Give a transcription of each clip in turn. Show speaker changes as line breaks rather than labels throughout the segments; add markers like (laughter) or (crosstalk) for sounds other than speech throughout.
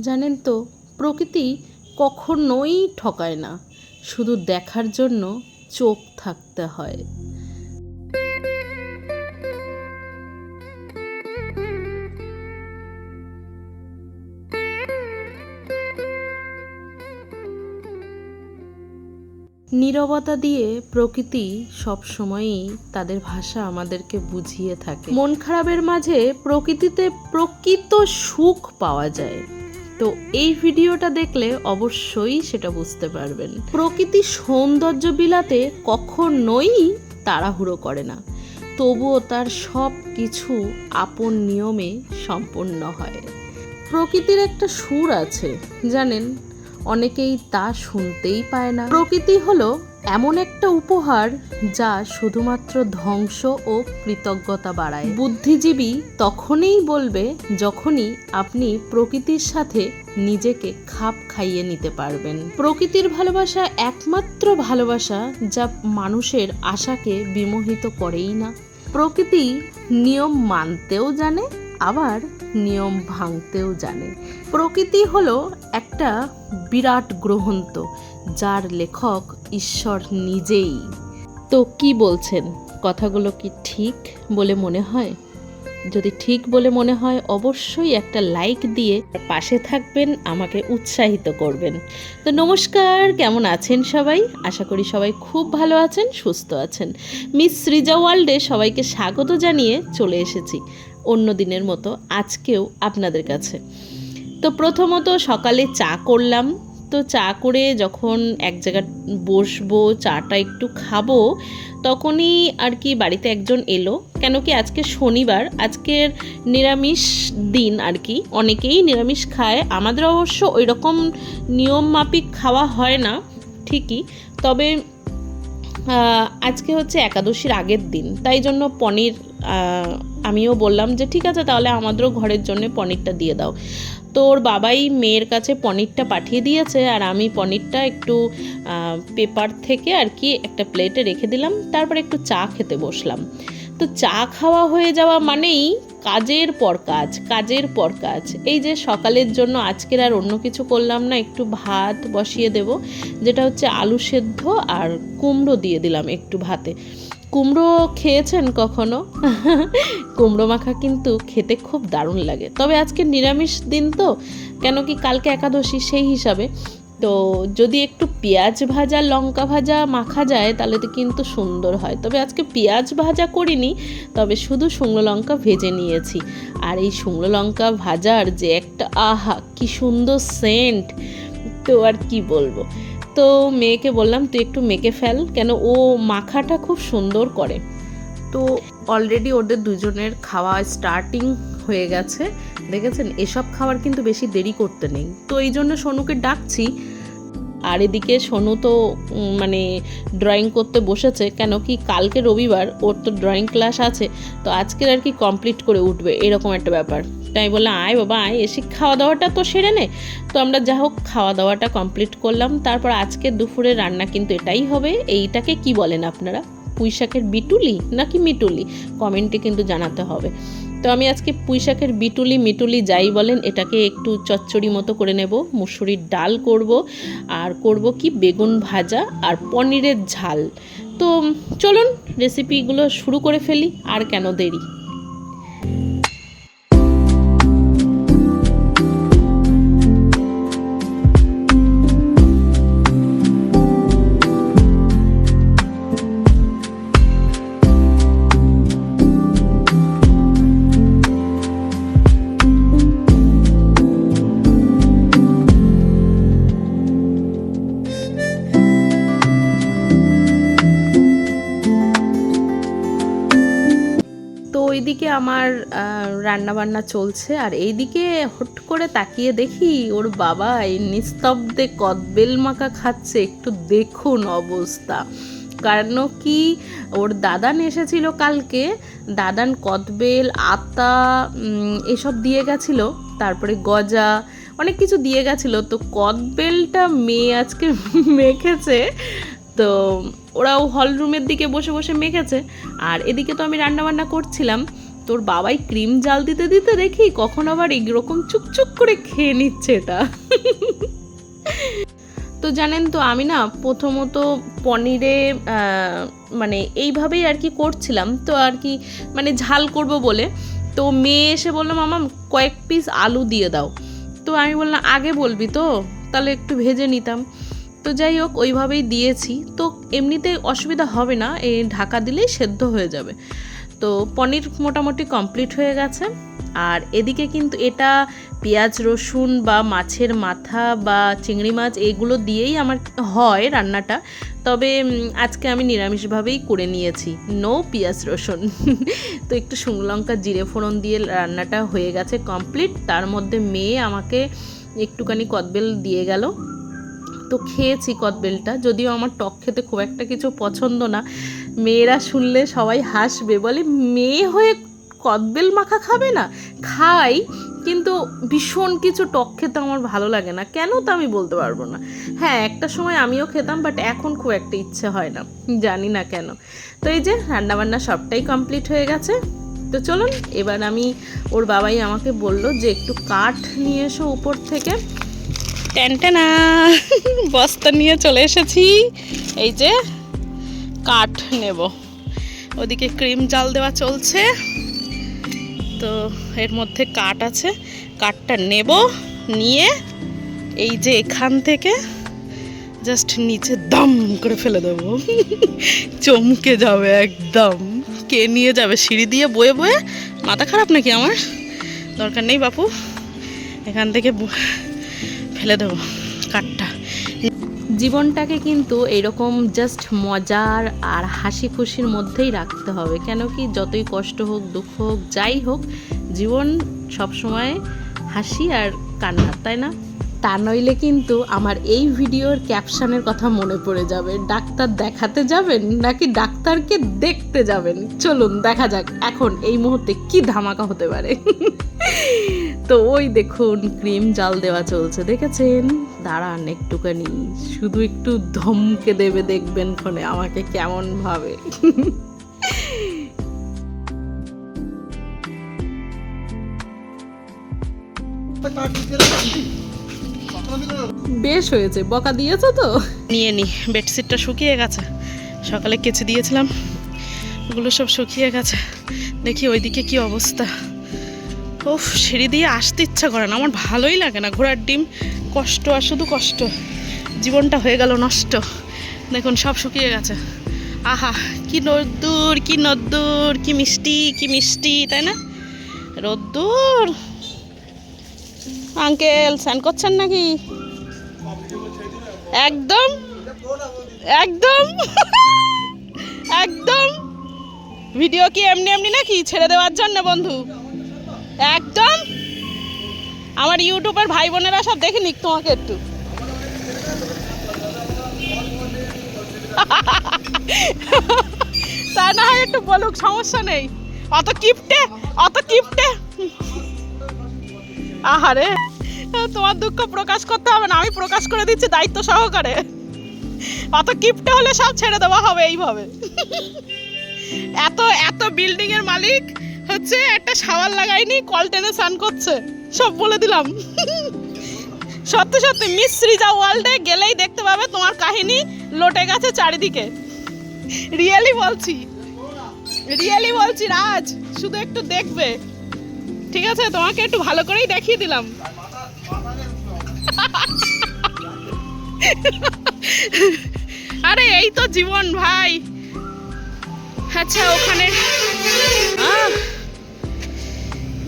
জানেন তো, প্রকৃতি কখনোই ঠকায় না। শুধু দেখার জন্য চোখ থাকতে হয়। নীরবতা দিয়ে প্রকৃতি সবসময়ই তাদের ভাষা আমাদেরকে বুঝিয়ে থাকে। মন খারাপের মাঝে প্রকৃতিতে প্রকৃত সুখ পাওয়া যায়। তো এই ভিডিওটা দেখলে অবশ্যই সেটা বুঝতে পারবেন। প্রকৃতি সৌন্দর্য বিলাতে কখনোই তাড়াহুড়ো করে না। তবুও তার সব কিছু আপন নিয়মে সম্পন্ন হয়। প্রকৃতির একটা সুর আছে, জানেন? অনেকেই তা শুনতেই পায় না। প্রকৃতি হলো এমন একটা উপহার যা শুধুমাত্র ধ্বংস ও কৃতজ্ঞতা বাড়ায়। বুদ্ধিজীবী তখনই বলবে যখনই আপনি প্রকৃতির সাথে নিজেকে খাপ খাইয়ে নিতে পারবেন। প্রকৃতির ভালোবাসা একমাত্র ভালোবাসা যা মানুষের আশাকে বিমোহিত করেই না। প্রকৃতি নিয়ম মানতেও জানে, আবার নিয়ম ভাঙতেও জানে। প্রকৃতি হলো একটা বিরাট গ্রহন্ত, যার লেখক ঈশ্বর নিজেই। তো কি বলছেন? কথাগুলো কি ঠিক বলে মনে হয়? যদি ঠিক বলে মনে হয়, অবশ্যই একটা লাইক দিয়ে পাশে থাকবেন, আমাকে উৎসাহিত করবেন। তো নমস্কার, কেমন আছেন সবাই? আশা করি সবাই খুব ভালো আছেন, সুস্থ আছেন। মিস সৃজা ওয়ার্ল্ডে সবাইকে স্বাগত জানিয়ে চলে এসেছি অন্য দিনের মতো আজকেও আপনাদের কাছে। তো প্রথমত সকালে চা করলাম তো চা করে যখন এক জায়গায় বসবো, চাটা একটু খাব, তখনই আর কি বাড়িতে একজন এলো। কেন কি আজকে শনিবার, আজকের নিরামিষ দিন আর কি। অনেকেই নিরামিষ খায়। আমাদের অবশ্য ওই রকম নিয়ম মাফিক খাওয়া হয় না, ঠিকই। তবে আজকে হচ্ছে একাদশীর আগের দিন। তাই জন্য পনির আমিও বললাম যে, ঠিক আছে, তাহলে আমাদেরও ঘরের জন্য পনিরটা দিয়ে দাও। তো ওর বাবাই মেয়ের কাছে পনিরটা পাঠিয়ে দিয়েছে আর আমি পনিরটা একটু পেপার থেকে আর কি একটা প্লেটে রেখে দিলাম। তারপর একটু চা খেতে বসলাম। তো চা খাওয়া হয়ে যাওয়া মানেই কাজের পর কাজ, কাজের পর কাজ। এই যে সকালের জন্য আজকের আর অন্য কিছু করলাম না, একটু ভাত বসিয়ে দেব। যেটা হচ্ছে আলু সেদ্ধ আর কুমড়ো দিয়ে দিলাম একটু ভাতে। কুমড়ো খেয়েছেন কখনো? কুমড়ো মাখা কিন্তু খেতে খুব দারুণ লাগে। তবে আজকে নিরামিষ দিন তো, কেন কি কালকে একাদশী সেই হিসাবে। তো যদি একটু পেঁয়াজ ভাজা, লঙ্কা ভাজা মাখা যায়, তাহলে তো কিন্তু সুন্দর হয়। তবে আজকে পেঁয়াজ ভাজা করিনি, তবে শুধু শুকনো লঙ্কা ভেজে নিয়েছি। আর এই শুকনো লঙ্কা ভাজার যে একটা, আহা, কি সুন্দর সেন্ট তো আর কি বলব? তো মেয়েকে বললাম, তুই একটু মেখে ফেল। কেন ও মাখাটা খুব সুন্দর করে। তো অলরেডি ওদের দুজনের খাওয়া স্টার্টিং হয়ে গেছে। দেখেছেন, এসব খাবার কিন্তু বেশি দেরি করতে নেই। তো এই জন্য সোনুকে ডাকছি। আর এদিকে সোনু তো মানে ড্রয়িং করতে বসেছে। কেন কি কালকে রবিবার ওর তো ড্রয়িং ক্লাস আছে। তো আজকের আর কি কমপ্লিট করে উঠবে, এরকম একটা ব্যাপার। তাই বললাম, আয় বাবা, আয়, এসে খাওয়া দাওয়াটা তো সেরে নে। তো আমরা যা হোক খাওয়া দাওয়াটা কমপ্লিট করলাম। তারপর আজকে দুপুরে রান্না কিন্তু এটাই হবে। এইটাকে কি বলেন আপনারা? পুঁই শাকের বিটুলি নাকি মিটুলি? কমেন্টে কিন্তু জানাতে হবে। তো আমি আজকে পুঁই শাকের বিটুলি, মিটুলি যাই বলেন, এটাকে একটু চচ্চড়ি মতো করে নেব। মুসুরির ডাল করব। আর করব কি? বেগুন ভাজা আর পনিরের ঝাল। তো চলুন রেসিপিগুলো শুরু করে ফেলি। আর কেন দেরি? আমার রান্নাবান্না চলছে। আর এইদিকে হট করে তাকিয়ে দেখি ওর বাবা এই নিস্তব্ধে কদবেল মাখা খাচ্ছে। একটু দেখুন অবস্থা। কারণ কি, ওর দাদান এসেছিল কালকে। দাদান কদবেল, আতা এসব দিয়ে গেছিল। তারপরে গজা, অনেক কিছু দিয়ে গেছিল। তো কদবেলটা মেয়ে আজকে (laughs) মেখেছে। তো ওরাও হল রুমের দিকে বসে বসে মেখেছে। আর এদিকে তো আমি রান্নাবান্না করছিলাম। তোর বাবাই ক্রিম জাল দিতে দিতে দেখি কখন আবার এরকম চুকচুক করে খেয়ে নিচ্ছে এটা তো জানেন তো, আমি না প্রথমত পনিরে মানে এইভাবেই আর কি করছিলাম। তো আর কি মানে ঝাল করব বলে। তো মেয়ে এসে বলল, মামা, কয়েক পিস আলু দিয়ে দাও। তো আমি বললাম, আগে বলবি তো, তাহলে একটু ভেজে নিতাম। তো যাই হোক, ওইভাবেই দিয়েছি। তো এমনিতে অসুবিধা হবে না, এই ঢাকা দিলেই সেদ্ধ হয়ে যাবে। তো পনির মোটামুটি কমপ্লিট হয়ে গেছে। আর এদিকে কিন্তু এটা পেঁয়াজ, রসুন বা মাছের মাথা বা চিংড়ি মাছ এগুলো দিয়েই আমার হয় রান্নাটা। তবে আজকে আমি নিরামিষভাবেই করে নিয়েছি। নো পেঁয়াজ, রসুন। (laughs) তো একটু শুকনো লঙ্কা, জিরে ফোড়ন দিয়ে রান্নাটা হয়ে গেছে কমপ্লিট। তার মধ্যে মেয়ে আমাকে একটুখানি কদবেল দিয়ে গেল। তো খেয়েছি কদবেলটা, যদিও আমার টক খেতে খুব একটা কিছু পছন্দ না। মেয়েরা শুনলে সবাই হাসবে, বলে, মেয়ে হয়ে কদবেল মাখা খাবে না? খাই, কিন্তু ভীষণ কিছু টক খেতে আমার ভালো লাগে না। কেন তা আমি বলতে পারব না। হ্যাঁ একটা সময় আমিও খেতাম বাট এখন খুব একটা ইচ্ছে হয় না। জানি না কেন। তো এই যে, রান্নাবান্না সবটাই কমপ্লিট হয়ে গেছে। তো চলুন, এবার আমি, ওর বাবাই আমাকে বলল যে, একটু কাঠ নিয়ে এসো উপর থেকে। ট্যান্টানা বস্তা নিয়ে চলে এসেছি। এই যে কাঠ নেব। ওদিকে ক্রিম জাল দেওয়া চলছে। তো এর মধ্যে কাঠ আছে। কাঠটা নেব, নিয়ে এই যে এখান থেকে জাস্ট নিচে দম করে ফেলে দেবো। চমকে যাবে একদম। কে নিয়ে যাবে? সিঁড়ি দিয়ে বয়ে বয়ে? মাথা খারাপ নাকি আমার? দরকার নেই বাপু। এখান থেকে ফেলে দেবো কাঠটা। জীবনটাকে কিন্তু এরকম জাস্ট মজার আর হাসি খুশির মধ্যেই রাখতে হবে। কেন কি যতই কষ্ট হোক, দুঃখ হোক, যাই হোক, জীবন সবসময় হাসি আর কান্না, তাই না? তা নইলে কিন্তু আমার এই ভিডিওর ক্যাপশনের কথা মনে পড়ে যাবে। ডাক্তার দেখাতে যাবেন নাকি ডাক্তারকে দেখতে যাবেন? চলুন, দেখা যাক এখন এই মুহূর্তে কি ধামাকা হতে পারে। তো ওই দেখুন, ক্রিম জাল দেওয়া চলছে, দেখেছেন? দাঁড়ান একটুখানি, শুধু একটু ধমকে দেবে দেখবেন ক্ষণে আমাকে কেমন ভাবে। বেশ হয়েছে, বকা দিয়েছ তো? নিয়ে নি, বেডশিটটা শুকিয়ে গেছে, সকালে কেচে দিয়েছিলাম, ওগুলো সব শুকিয়ে গেছে, দেখি ওইদিকে কি অবস্থা। ওফ সিঁড়ি দিয়ে আসতে ইচ্ছা করে না। আমার ভালোই লাগে না, ঘোড়ার ডিম। কষ্ট আর শুধু কষ্ট। জীবনটা হয়ে গেল নষ্ট। দেখুন, সব শুকিয়ে গেছে। আহা, কি রোদ্দুর কি নদ্দুর, কি মিষ্টি কি মিষ্টি, তাই না? রোদ্দুর। আঙ্কেল, স্নান করছেন নাকি? একদম একদম (laughs) একদম। ভিডিও কি এমনি এমনি নাকি? ছেড়ে দেওয়ার জন্য, বন্ধু? একদম। আমার ইউটিউবের ভাই বোনেরা সব দেখে নিক তোমাকে একটু। (laughs) তা না হয় একটু বলুক, সমস্যা নেই। অত কিপটে অত কিপটে। আহারে, তোমার দুঃখ প্রকাশ করতে হবে না, আমি প্রকাশ করে দিচ্ছি দায়িত্ব সহকারে। অত কিপটে হলে সব ছেড়ে দেওয়া হবে এইভাবে। (laughs) এত এত বিল্ডিং এর মালিক হচ্ছে একটা শাওয়ার লাগাইনি কল টেনে স্নান করছে। সব বলে দিলাম। সত্যি সত্যি মিস সৃজা ওয়ার্ল্ডে গেলেই দেখতে পাবে তোমার কাহিনী লোটে গেছে চারিদিকে। রিয়েলি বলছি। রিয়েলি বলছি রাজ শুধু একটু দেখবে। ঠিক আছে তোমাকে একটু ভালো করেই দেখিয়ে দিলাম। আরে এই তো জীবন ভাই। আচ্ছা ওখানে আহ,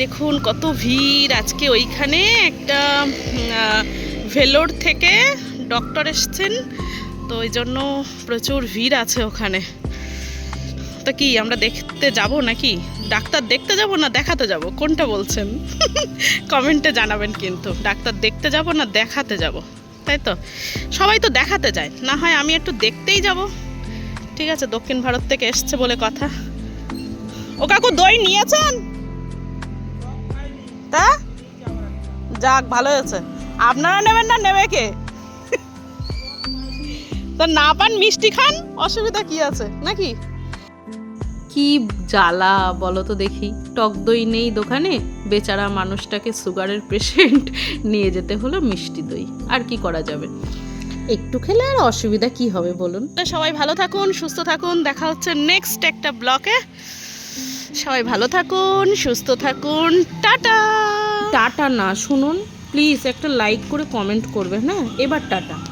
দেখুন, কত ভিড়। আজকে ওইখানে একটা ভেলোর থেকে ডক্টর এসছেন, তো ওই জন্য প্রচুর ভিড় আছে ওখানে। তো কি, আমরা দেখতে যাব নাকি? ডাক্তার দেখতে যাব না দেখাতে যাব? কোনটা বলছেন? (laughs) কমেন্টে জানাবেন কিন্তু। ডাক্তার দেখতে যাব না দেখাতে যাব? তাই তো? সবাই তো দেখাতে যায়। না হয় আমি একটু দেখতেই যাব। ঠিক আছে, দক্ষিণ ভারত থেকে এসছে বলে কথা। ও কাকু দই নিয়েছেন? তা? যাক ভালো হয়েছে। আপনারা নেবেন না নেবে কে? তো না পান মিষ্টি খান? অসুবিধা কি আছে নাকি? কি জ্বালা বলো তো দেখি। টক দই নেই দোকানে বেচারা মানুষটাকে সুগারের পেশেন্ট নিয়ে যেতে হলো মিষ্টি দই। আর কি করা যাবে? একটু খেলে আর অসুবিধা কি হবে বলুন? সবাই ভালো থাকুন সুস্থ থাকুন। দেখা হচ্ছে নেক্সট একটা ব্লকে। সবাই ভালো থাকুন, সুস্থ থাকুন, টাটা! টাটা না, শুনুন প্লিজ একটা লাইক করে কমেন্ট করবে হ্যাঁ? এবার টাটা।